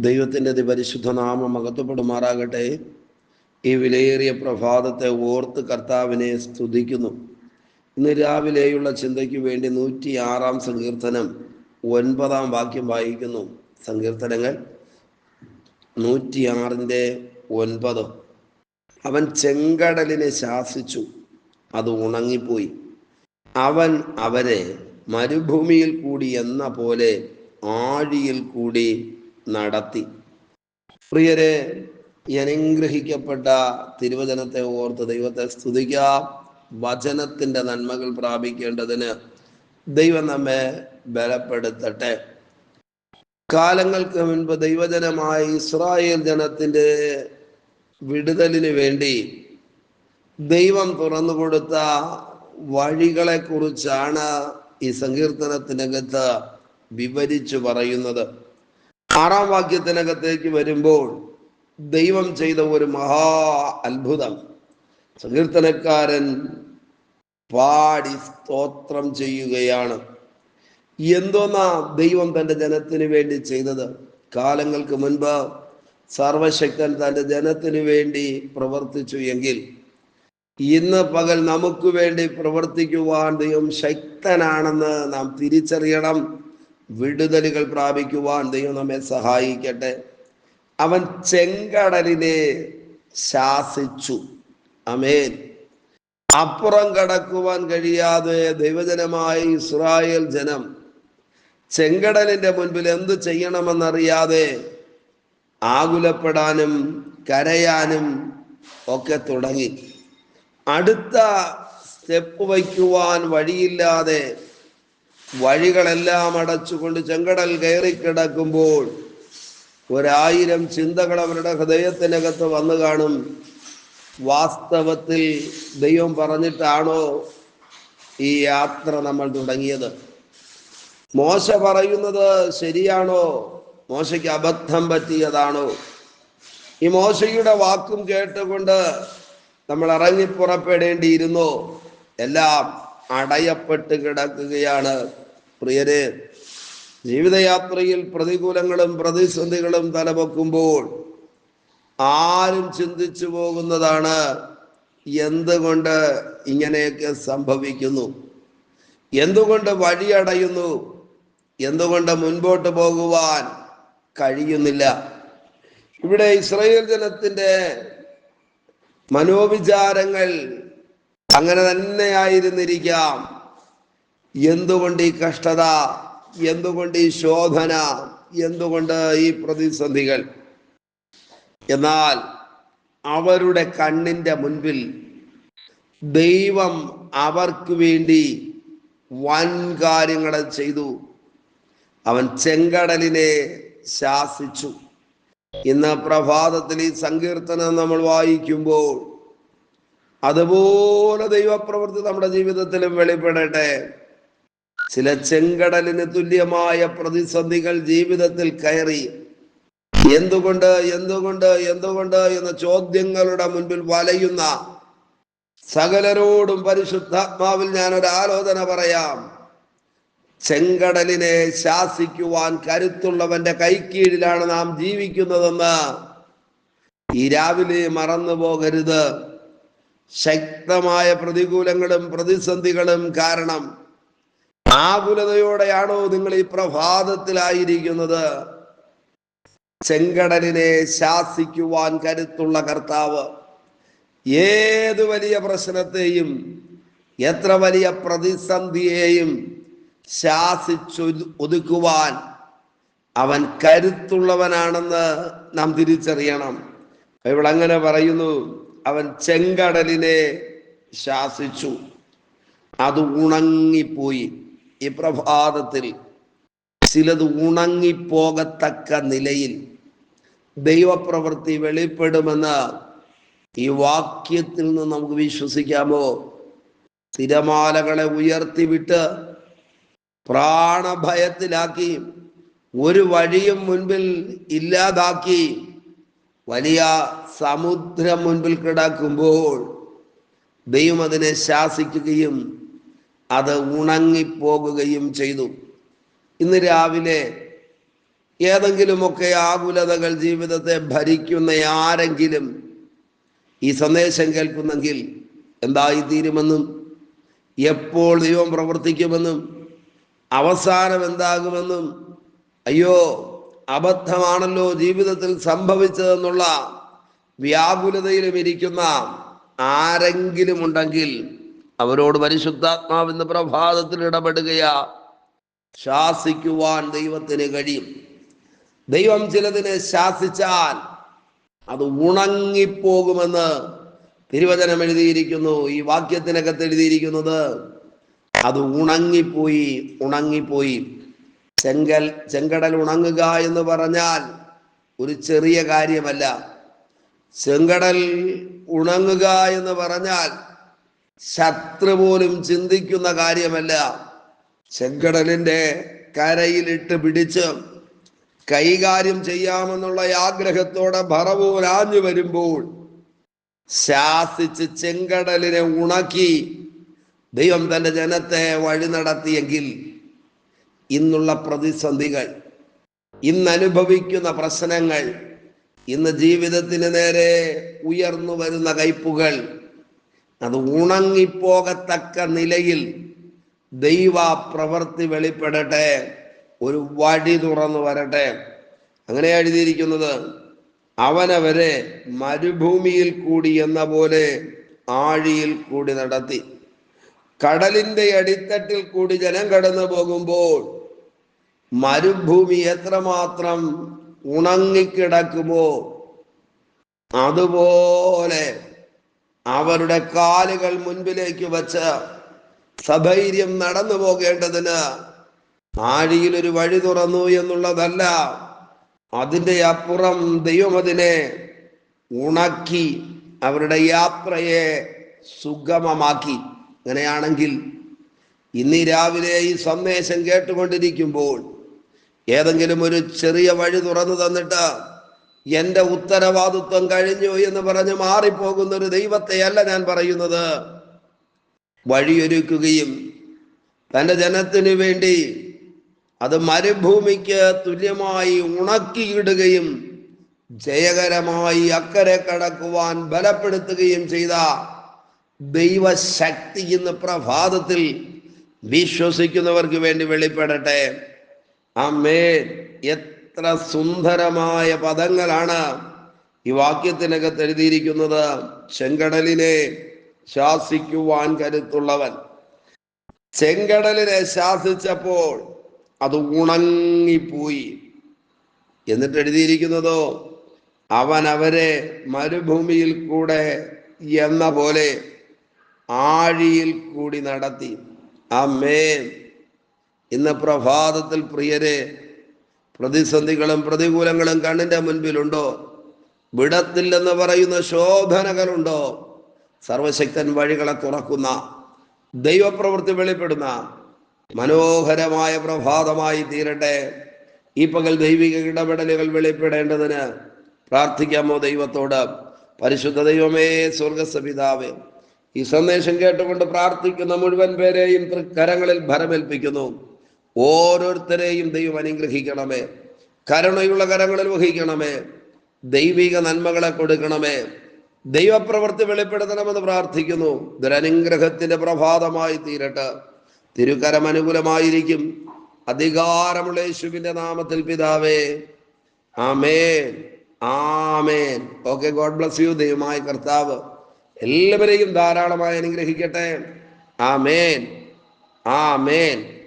ദൈവത്തിന്റെ അതിപരിശുദ്ധ നാമം മകത്വപ്പെടുമാറാകട്ടെ ഈ വിലയേറിയ പ്രഭാതത്തെ ഓർത്ത് കർത്താവിനെ സ്തുതിക്കുന്നു. ഇന്ന് രാവിലെയുള്ള ചിന്തയ്ക്ക് വേണ്ടി നൂറ്റി ആറാം സങ്കീർത്തനം ഒൻപതാം വാക്യം വായിക്കുന്നു. സങ്കീർത്തനങ്ങൾ നൂറ്റിയാറിന്റെ ഒൻപത്. അവൻ ചെങ്കടലിനെ ശാസിച്ചു അത് ഉണങ്ങിപ്പോയി. അവൻ അവരെ മരുഭൂമിയിൽ കൂടി എന്ന പോലെ ആഴിയിൽ കൂടി നടത്തി. പ്രിയരെ അനുഗ്രഹിക്കപ്പെട്ട തിരുവചനത്തെ ഓർത്ത് ദൈവത്തെ സ്തുതിക്കാം. വചനത്തിന്റെ നന്മകൾ പ്രാപിക്കേണ്ടതിന് ദൈവം നമ്മെ ബലപ്പെടുത്തട്ടെ. കാലങ്ങൾക്ക് മുൻപ് ദൈവജനമായ ഇസ്രായേൽ ജനത്തിന്റെ വിടുതലിന് വേണ്ടി ദൈവം തുറന്നു കൊടുത്ത വഴികളെ കുറിച്ചാണ് ഈ സങ്കീർത്തനത്തിനകത്ത് വിവരിച്ചു പറയുന്നത്. ആറാം വാക്യത്തിനകത്തേക്ക് വരുമ്പോൾ ദൈവം ചെയ്ത ഒരു മഹാ അത്ഭുതം. സങ്കീർത്തനക്കാരൻ പാടി സ്തോത്രം ചെയ്യുകയാണ്. എന്തോന്നാ ദൈവം തന്റെ ജനത്തിന് വേണ്ടി ചെയ്തത്? കാലങ്ങൾക്ക് മുൻപ് സർവശക്തൻ തന്റെ ജനത്തിന് വേണ്ടി പ്രവർത്തിച്ചു എങ്കിൽ ഇന്ന് പകൽ നമുക്ക് വേണ്ടി പ്രവർത്തിക്കുവാൻ ദൈവം ശക്തനാണെന്ന് നാം തിരിച്ചറിയണം. വിടുതലുകൾ പ്രാപിക്കുവാൻ ദൈവം നമ്മെ സഹായിക്കട്ടെ. അവൻ ചെങ്കടലിനെ ശാസിച്ചു. അമേൻ അപ്പുറം കടക്കുവാൻ കഴിയാതെ ദൈവജനമായ ഇസ്രായേൽ ജനം ചെങ്കടലിന്റെ മുൻപിൽ എന്ത് ചെയ്യണമെന്നറിയാതെ ആകുലപ്പെടാനും കരയാനും ഒക്കെ തുടങ്ങി. അടുത്ത സ്റ്റെപ്പ് വയ്ക്കുവാൻ വഴിയില്ലാതെ വഴികളെല്ലാം അടച്ചുകൊണ്ട് ചെങ്കടൽ കയറിക്കിടക്കുമ്പോൾ ഒരായിരം ചിന്തകൾ അവരുടെ ഹൃദയത്തിനകത്ത് വന്നു കാണും. വാസ്തവത്തിൽ ദൈവം പറഞ്ഞിട്ടാണോ ഈ യാത്ര നമ്മൾ തുടങ്ങിയത്? മോശ പറയുന്നത് ശരിയാണോ? മോശയ്ക്ക് അബദ്ധം പറ്റിയതാണോ? ഈ മോശയുടെ വാക്കും കേട്ടുകൊണ്ട് നമ്മൾ ഇറങ്ങി പുറപ്പെടേണ്ടിയിരുന്നോ എല്ലാം അടയപ്പെട്ട് കിടക്കുകയാണ്. പ്രിയരെ ജീവിതയാത്രയിൽ പ്രതികൂലങ്ങളും പ്രതിസന്ധികളും തലവെക്കുമ്പോൾ ആരും ചിന്തിച്ചു പോകുന്നതാണ് എന്തുകൊണ്ട് ഇങ്ങനെയൊക്കെ സംഭവിക്കുന്നു. എന്തുകൊണ്ട് വഴിയടയുന്നു? എന്തുകൊണ്ട് മുൻപോട്ട് പോകുവാൻ കഴിയുന്നില്ല? ഇവിടെ ഇസ്രായേൽ ജനത്തിന്റെ മനോവിചാരങ്ങൾ അങ്ങനെ തന്നെയായിരുന്നിരിക്കാം. എന്തുകൊണ്ട് ഈ കഷ്ടത? എന്തുകൊണ്ട് ഈ ശോധന? എന്തുകൊണ്ട് ഈ പ്രതിസന്ധികൾ? എന്നാൽ അവരുടെ കണ്ണിന്റെ മുൻപിൽ ദൈവം അവർക്ക് വേണ്ടി വൻ കാര്യങ്ങൾ ചെയ്തു. അവൻ ചെങ്കടലിനെ ശാസിച്ചു. ഇന്ന് പ്രഭാതത്തിൽ ഈ സങ്കീർത്തനം നമ്മൾ വായിക്കുമ്പോൾ അതുപോലെ ദൈവപ്രവൃത്തി നമ്മുടെ ജീവിതത്തിലും വെളിപ്പെടട്ടെ. ചില ചെങ്കടലിന് തുല്യമായ പ്രതിസന്ധികൾ ജീവിതത്തിൽ കയറി. എന്തുകൊണ്ട് എന്തുകൊണ്ട് എന്തുകൊണ്ട് എന്ന ചോദ്യങ്ങളുടെ മുൻപിൽ വലയുന്ന സകലരോടും പരിശുദ്ധാത്മാവിൽ ഞാൻ ഒരു ആലോചന പറയാം. ചെങ്കടലിനെ ശാസിക്കുവാൻ കരുത്തുള്ളവന്റെ കൈക്കീഴിലാണ് നാം ജീവിക്കുന്നതെന്ന്. ഈ രാവിലെ മറന്നു പോകരുത് ശക്തമായ പ്രതികൂലങ്ങളും പ്രതിസന്ധികളും കാരണം ആകുലതയോടെയാണോ നിങ്ങൾ ഈ പ്രഭാതത്തിലായിരിക്കുന്നത്? ചെങ്കടലിനെ ശാസിക്കുവാൻ കരുത്തുള്ള കർത്താവ് ഏത് വലിയ പ്രശ്നത്തെയും എത്ര വലിയ പ്രതിസന്ധിയെയും ശാസിച്ചു ഒതുക്കുവാൻ അവൻ കരുത്തുള്ളവനാണെന്ന് നാം തിരിച്ചറിയണം. ഇവിടെ അങ്ങനെ പറയുന്നു അവൻ ചെങ്കടലിനെ ശാസിച്ചു. അത് ഉണങ്ങിപ്പോയി. ഈ പ്രഭാതത്തിൽ ചിലത് ഉണങ്ങിപ്പോകത്തക്ക നിലയിൽ ദൈവപ്രവൃത്തി വെളിപ്പെടുമെന്ന് ഈ വാക്യത്തിൽ നിന്ന് നമുക്ക് വിശ്വസിക്കാമോ? തിരമാലകളെ ഉയർത്തിവിട്ട് പ്രാണഭയത്തിലാക്കി ഒരു വഴിയും മുൻപിൽ ഇല്ലാതാക്കി വലിയ സമുദ്രം മുൻപിൽ കിടക്കുമ്പോൾ ദൈവം അതിനെ ശാസിക്കുകയും അത് ഉണങ്ങിപ്പോകുകയും ചെയ്തു. ഇന്ന് രാവിലെ ഏതെങ്കിലുമൊക്കെ ആകുലതകൾ ജീവിതത്തെ ഭരിക്കുന്ന ആരെങ്കിലും ഈ സന്ദേശം കേൾക്കുന്നെങ്കിൽ എന്തായി തീരുമെന്നും എപ്പോൾ ദൈവം പ്രവർത്തിക്കുമെന്നും അവസാനം എന്താകുമെന്നും അയ്യോ അബദ്ധമാണല്ലോ ജീവിതത്തിൽ സംഭവിച്ചതെന്നുള്ള വ്യാകുലതയിലും ഇരിക്കുന്ന ആരെങ്കിലും ഉണ്ടെങ്കിൽ അവരോട് പരിശുദ്ധാത്മാവിന്ന് പ്രഭാതത്തിൽ ഇടപെടുകയാ. ശാസിക്കുവാൻ ദൈവത്തിന് കഴിയും. ദൈവം ചിലതിനെ ശാസിച്ചാൽ അത് ഉണങ്ങിപ്പോകുമെന്ന് തിരുവചനം എഴുതിയിരിക്കുന്നു. ഈ വാക്യത്തിനകത്ത് എഴുതിയിരിക്കുന്നത് അത് ഉണങ്ങിപ്പോയി ഉണങ്ങിപ്പോയി. ചെങ്കൽ ചെങ്കടൽ ഉണങ്ങുക എന്ന് പറഞ്ഞാൽ ഒരു ചെറിയ കാര്യമല്ല. ചെങ്കടൽ ഉണങ്ങുക എന്ന് പറഞ്ഞാൽ ശത്രു പോലും ചിന്തിക്കുന്ന കാര്യമല്ല. ചെങ്കടലിന്റെ കരയിലിട്ട് പിടിച്ച് കൈകാര്യം ചെയ്യാമെന്നുള്ള ആഗ്രഹത്തോടെ ഭറവൂരാഞ്ഞു വരുമ്പോൾ ശാസിച്ച് ചെങ്കടലിനെ ഉണക്കി ദൈവം തന്റെ ജനത്തെ വഴി നടത്തിയെങ്കിൽ ഇന്നുള്ള പ്രതിസന്ധികൾ ഇന്ന് അനുഭവിക്കുന്ന പ്രശ്നങ്ങൾ ഇന്ന് ജീവിതത്തിന് നേരെ ഉയർന്നു വരുന്ന കയ്പുകൾ അത് ഉണങ്ങിപ്പോകത്തക്ക നിലയിൽ ദൈവ പ്രവൃത്തി വെളിപ്പെടട്ടെ ഒരു വഴി തുറന്നു വരട്ടെ. അങ്ങനെ എഴുതിയിരിക്കുന്നത് അവനവരെ മരുഭൂമിയിൽ കൂടി എന്ന പോലെ ആഴിയിൽ കൂടി നടത്തി. കടലിന്റെ അടിത്തട്ടിൽ കൂടി ജനം കടന്നു പോകുമ്പോൾ മരുഭൂമി എത്രമാത്രം ഉണങ്ങിക്കിടക്കുമോ അതുപോലെ അവരുടെ കാലുകൾ മുൻപിലേക്ക് വച്ച് സധൈര്യം നടന്നു പോകേണ്ടതിന് ആഴിയിൽ ഒരു വഴി തുറന്നു എന്നുള്ളതല്ല അതിന്റെ അപ്പുറം ദൈവം അതിനെ ഉണക്കി അവരുടെ യാത്രയെ സുഗമമാക്കി. അങ്ങനെയാണെങ്കിൽ ഇന്ന് രാവിലെ ഈ സന്ദേശം കേട്ടുകൊണ്ടിരിക്കുമ്പോൾ ഏതെങ്കിലും ഒരു ചെറിയ വഴി തുറന്നു തന്നിട്ട് എന്റെ ഉത്തരവാദിത്വം കഴിഞ്ഞു എന്ന് പറഞ്ഞ് മാറിപ്പോകുന്ന ഒരു ദൈവത്തെയല്ല ഞാൻ പറയുന്നത്. വഴിയൊരുക്കുകയും തന്റെ ജനത്തിനു വേണ്ടി അത് മരുഭൂമിക്ക് തുല്യമായി ഉണക്കിയിടുകയും ജയകരമായി അക്കരെ കടക്കുവാൻ ബലപ്പെടുത്തുകയും ചെയ്ത ദൈവശക്തി ഇന്ന് പ്രഭാതത്തിൽ വിശ്വസിക്കുന്നവർക്ക് വേണ്ടി വെളിപ്പെടട്ടെ. അമ്മേ എത്ര സുന്ദരമായ പദങ്ങളാണ് ഈ വാക്യത്തിനകത്ത് എഴുതിയിരിക്കുന്നത്. ചെങ്കടലിനെ ശാസിക്കുവാൻ കരുത്തുള്ളവൻ. ചെങ്കടലിനെ ശാസിച്ചപ്പോൾ അത് ഉണങ്ങിപ്പോയി. എന്നിട്ട് എഴുതിയിരിക്കുന്നതോ അവൻ അവരെ മരുഭൂമിയിൽ കൂടെ എന്ന പോലെ ആഴിയിൽ കൂടി നടത്തി. അമ്മേ ഇന്ന് പ്രഭാതത്തിൽ പ്രിയരെ പ്രതിസന്ധികളും പ്രതികൂലങ്ങളും കണ്ണിന്റെ മുൻപിലുണ്ടോ? വിടത്തില്ലെന്ന് പറയുന്ന ശോഭനകളുണ്ടോ സർവശക്തൻ വഴികളെ തുറക്കുന്ന ദൈവപ്രവൃത്തി വെളിപ്പെടുന്ന മനോഹരമായ പ്രഭാതമായി തീരട്ടെ. ഈ പകൽ ദൈവിക ഇടപെടലുകൾ വെളിപ്പെടേണ്ടതിന് പ്രാർത്ഥിക്കാമോ ദൈവത്തോട്? പരിശുദ്ധ ദൈവമേ സ്വർഗസപിതാവേ ഈ സന്ദേശം കേട്ടുകൊണ്ട് പ്രാർത്ഥിക്കുന്ന മുഴുവൻ പേരെയും കരങ്ങളിൽ ഭരമേൽപ്പിക്കുന്നു. ഓരോരുത്തരെയും ദൈവം അനുഗ്രഹിക്കണമേ. കരുണയുള്ള കരങ്ങളിൽ വഹിക്കണമേ. ദൈവിക നന്മകളെ കൊടുക്കണമേ. ദൈവപ്രവൃത്തി വെളിപ്പെടുത്തണമെന്ന് പ്രാർത്ഥിക്കുന്നു. ദുരനുഗ്രഹത്തിന്റെ പ്രഭാതമായി തീരട്ടെ. തിരുക്കരം അനുകൂലമായിരിക്കും. അധികാരമുള്ള യേശുവിന്റെ നാമത്തിൽ പിതാവേ. ആമേൻ. ആമേൻ. Okay God bless you. ദൈവമായ കർത്താവ് എല്ലാവരെയും ധാരാളമായി അനുഗ്രഹിക്കട്ടെ. ആമേൻ. ആമേൻ.